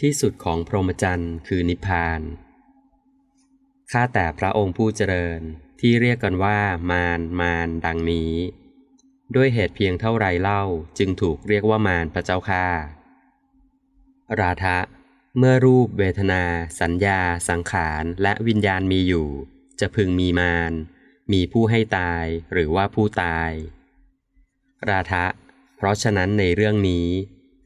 ที่สุดของพรหมจรรย์คือนิพพาน ข้าแต่พระองค์ผู้เจริญที่เรียกกันว่ามารมารดังนี้ ด้วยเหตุเพียงเท่าไรเล่าจึงถูกเรียกว่ามารพระเจ้าค่าราทะเมื่อรูปเวทนา สัญญา สังขารและวิญญาณมีอยู่ จะพึงมีมารมีผู้ให้ตายหรือว่าผู้ตาย ราทะเพราะฉะนั้นในเรื่องนี้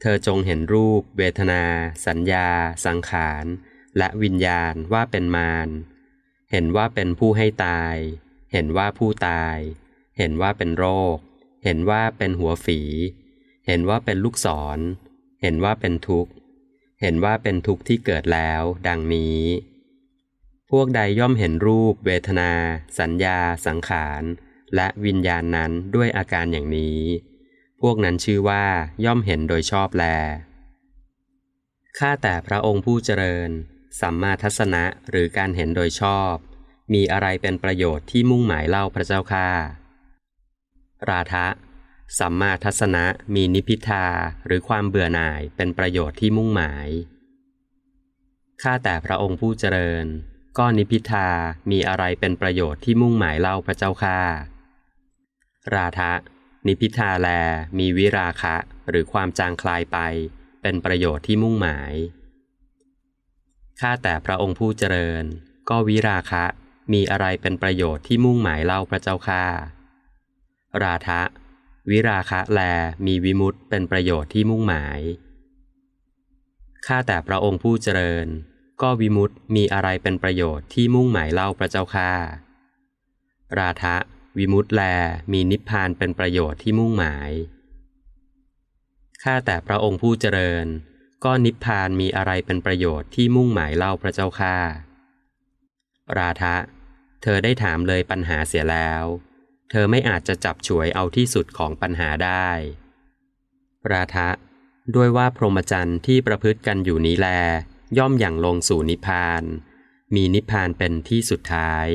เธอจงเห็นรูป เวทนา สัญญา สังขาร และวิญญาณว่าเป็นมารเห็นว่าเป็นผู้ให้ตาย เห็นว่าผู้ตาย เห็นว่าเป็นโรค เห็นว่าเป็นหัวฝี เห็นว่าเป็นลูกศร เห็นว่าเป็นทุกข์ เห็นว่าเป็นทุกข์ที่เกิดแล้ว ดังนี้ พวกใดย่อมเห็นรูป เวทนา สัญญา สังขาร และวิญญาณนั้นด้วยอาการอย่างนี้ พวกนั้นชื่อว่าย่อมเห็นโดยชอบแล ข้าแต่พระองค์ผู้เจริญ สัมมาทัศนะหรือการเห็นโดยชอบ มีอะไรเป็นประโยชน์ที่มุ่งหมายเล่าพระเจ้าค่าราทะ สัมมาทัศนะมีนิพพิทาหรือความเบื่อหน่ายเป็นประโยชน์ที่มุ่งหมาย ข้าแต่พระองค์ผู้เจริญ ก็นิพพิทามีอะไรเป็นประโยชน์ที่มุ่งหมายเล่าพระเจ้าค่าราทะ นิพิทาแลมีวิราคะหรือความจางคลายไป เป็นประโยชน์ที่มุ่งหมาย ข้าแต่พระองค์ผู้เจริญ ก็วิราคะมีอะไรเป็นประโยชน์ที่มุ่งหมายเล่าพระเจ้าค่าราทะ วิราคะแลมีวิมุตเป็นประโยชน์ที่มุ่งหมาย ข้าแต่พระองค์ผู้เจริญ ก็วิมุตมีอะไรเป็นประโยชน์ที่มุ่งหมายเล่าพระเจ้าค่าราทะ วิมุตต์แลมีนิพพานเป็นประโยชน์ที่มุ่งหมาย ข้าแต่พระองค์ผู้เจริญ ก็นิพพานมีอะไรเป็นประโยชน์ที่มุ่งหมายเล่าพระเจ้าค่า ราทะเธอได้ถามเลยปัญหาเสียแล้ว เธอไม่อาจจะจับฉวยเอาที่สุดของปัญหาได้ ราทะด้วยว่าพรหมจรรย์ที่ประพฤติกันอยู่นี้แล ย่อมอย่างลงสู่นิพพาน มีนิพพานเป็นที่สุดท้าย